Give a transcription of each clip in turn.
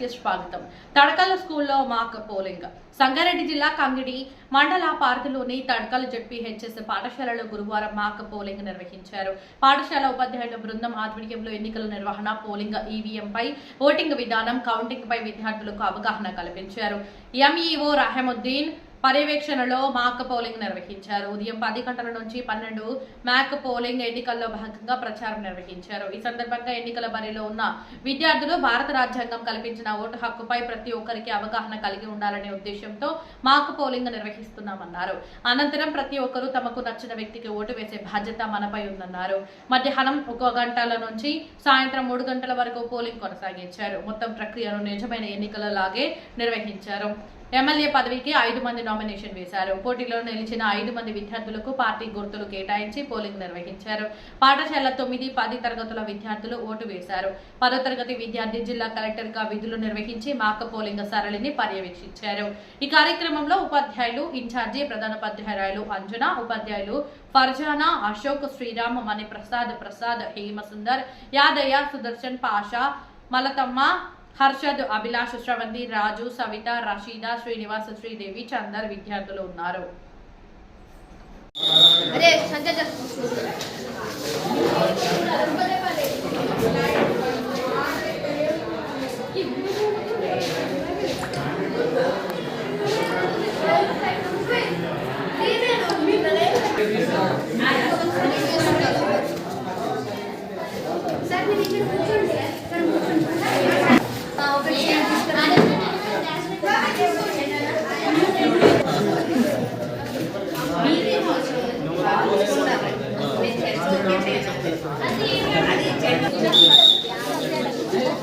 కి స్వాగతం. తడకల స్కూల్లో మాక్ పోలింగ్. సంగారెడ్డి జిల్లా కంగిడి మండల పార్కులోని తడకల జడ్పీ హెచ్ఎస్ పాఠశాలలో గురువారం మాక్ పోలింగ్ నిర్వహించారు. పాఠశాల ఉపాధ్యాయుల బృందం ఆధ్వర్యంలో ఎన్నికల నిర్వహణ పోలింగ్ ఈవీఎం పై ఓటింగ్ విధానం కౌంటింగ్ పై విద్యార్థులకు అవగాహన కల్పించారు. ఎంఈఓ రహముద్దీన్ పర్యవేక్షణలో మాక్ పోలింగ్ నిర్వహించారు. ఉదయం పది గంటల నుంచి పన్నెండు మ్యాక్ పోలింగ్ ఎన్నికల్లో భాగంగా ప్రచారం నిర్వహించారు. ఈ సందర్భంగా ఎన్నికల బరిలో ఉన్న విద్యార్థులు భారత రాజ్యాంగం కల్పించిన ఓటు హక్కుపై ప్రతి ఒక్కరికి అవగాహన కలిగి ఉండాలనే ఉద్దేశంతో మాక్ పోలింగ్ నిర్వహిస్తున్నామన్నారు. అనంతరం ప్రతి ఒక్కరూ తమకు నచ్చిన వ్యక్తికి ఓటు వేసే బాధ్యత మనపై ఉందన్నారు. మధ్యాహ్నం ఒక గంటల నుంచి సాయంత్రం మూడు గంటల వరకు పోలింగ్ కొనసాగించారు. మొత్తం ప్రక్రియను నిజమైన ఎన్నికల లాగే నిర్వహించారు. ఎమ్మెల్యే పదవికి ఐదు మంది నామినేషన్ వేశారు. పోటీలో నిలిచిన ఐదు మంది విద్యార్థులకు పార్టీ గుర్తులు కేటాయించి పోలింగ్ నిర్వహించారు. పాఠశాల తొమ్మిది పది తరగతుల విద్యార్థులు ఓటు వేశారు. పదో తరగతి విద్యార్థి జిల్లా కలెక్టర్గా విధులు నిర్వహించి మాక పోలింగ్ సరళిని పర్యవేక్షించారు. ఈ కార్యక్రమంలో ఉపాధ్యాయులు ఇన్ఛార్జి ఉపాధ్యాయురాయులు అంజన ఉపాధ్యాయులు ఫర్జానా అశోక్ శ్రీరామ్ మణిప్రసాద్ ప్రసాద్ ప్రసాద్ హేమసుందర్ యాదయ్య సుదర్శన్ పాషా మలతమ్మ హర్షద్ అభిలాష్ శ్రవంతి రాజు సవిత రషీద శ్రీనివాస శ్రీదేవి చందర్ విద్యార్థులు ఉన్నారు. అరే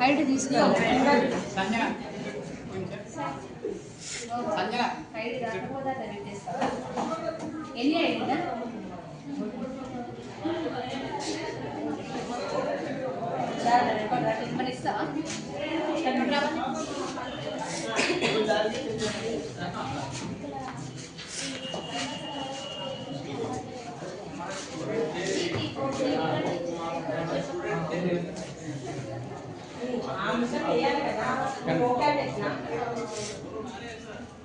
మన మీడియా ఇక్కడ మాట్లాడాలి మీడియా మీడియాతో మాట్లాడాలి ఏమైంది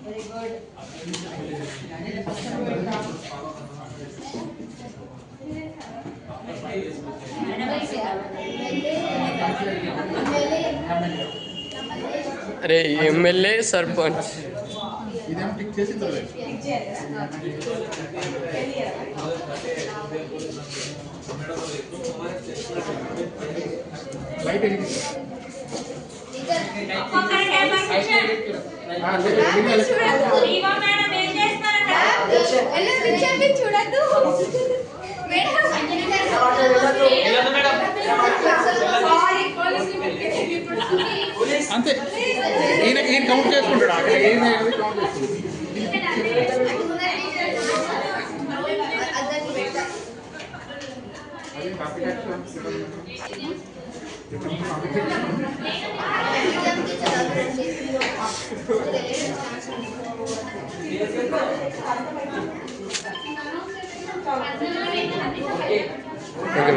ఏమైంది హైట్ తీసుకోవాలి ఎన్ని అయిందా మరి ఇస్తావా अरे एमएलए सरपंच ఇదేం టిక్ చేసి ఇందులో లైట్ వెలిగింది. చూడద్దు అంతే. ఈయన ఈయన కౌంట్ చేసుకుంటాడు. అక్కడ ఏం కౌంట్ చేసుకుంటాడు. ఓకే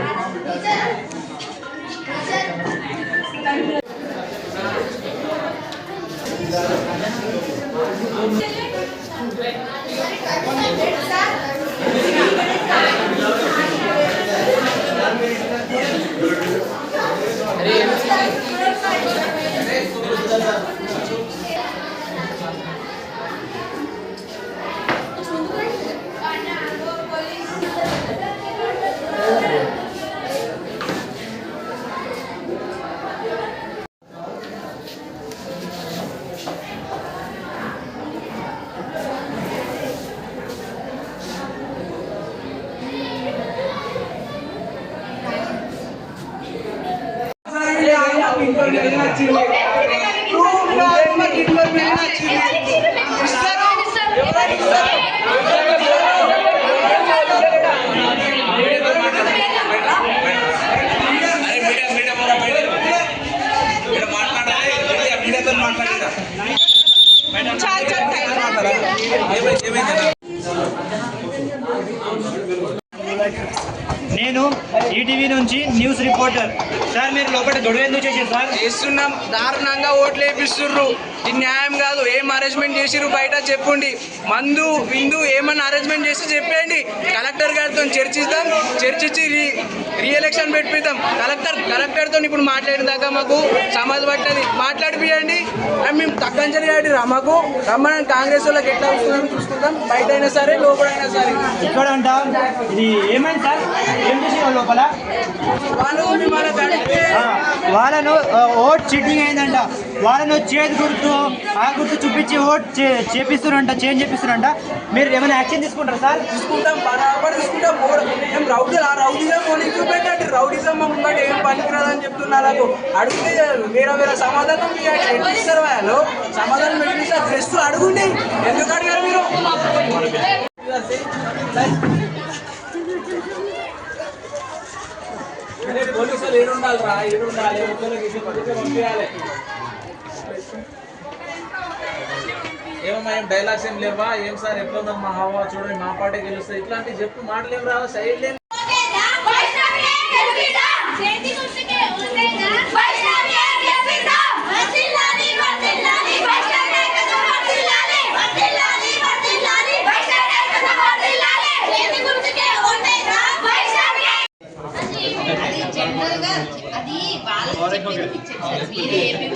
ఇక్కడ మాట్లాడాలి మీడియా మీడియాతో మాట్లాడాలి ఏమైంది ఏమైంది నేను ఈటీవీ నుంచి న్యూస్ రిపోర్టర్ సార్ మీరు లోపల గొడవ ఎందుకు చేశారు సార్? చేస్తున్నాం. దారుణంగా ఓట్లు వేపిస్తుర్రు. ఇది న్యాయం కాదు. ఏం అరేంజ్మెంట్ చేసిర్రు బయట చెప్పండి. మందు విందు ఏమన్నా అరేంజ్మెంట్ చేస్తే చెప్పండి కలెక్టర్ గారితో చర్చిస్తాం చర్చించి రీ రీఎలక్షన్ పెట్టిద్దాం కలెక్టర్ కలెక్టర్తో ఇప్పుడు మాట్లాడేదాకా మాకు సమాధి పట్టది. మాట్లాడిపియండి. మేము తగ్గంచని చేయండి రా మాకు. రమ్మని కాంగ్రెస్ వాళ్ళకి ఎట్లా వస్తుందని చూసుకుందాం. బయట అయినా సరే లోపల అయినా సరే. ఇక్కడ అంట ఇది ఏమైంది సార్? ఏం చేసారు లోపల? వాళ్ళు ఆ, వాళ్ళను ఓట్ చీటింగ్ అయిందంట. వాళ్ళను చేతి గుర్తు ఆ గుర్తు చూపించి ఓట్ చే- చేపిస్తున్నారంట చేంజ్ చేపిస్తున్నారంట. మీరు ఏమైనా యాక్షన్ తీసుకుంటారా సార్? తీసుకుంటాం బరాబర్ తీసుకుంటాం. మేము రౌడీ ఆ రౌడీజం పోనీ పెట్టండి? రౌడీజం ముంగట ఏం పనికిరాదని చెప్తున్నారు అడిగితే వేరే వేరే సమాధానం ఇవ్వండి. వాళ్ళు. సమాధానం పెట్టిస్తారు. ప్లస్ అడుగుండి. ఎందుకు అడిగారు మీరు? పోలీసులు ఏడు ఉండాలి రా ఏడు ఉండాలి ఒక్కరికి పంపించాలి. ఏమమ్మా ఏం డైలాగ్స్ ఏం లేవా? ఏం సార్ ఎట్లుందమ్మా హావా? చూడండి మా పాటే గెలుస్తాయి ఇట్లాంటివి చెప్పు మాటలు ఏం రావు సైడ్ లేని వాళ్ళకి చెప్పేది పిక్చర్ సార్ మీరు ఏపీ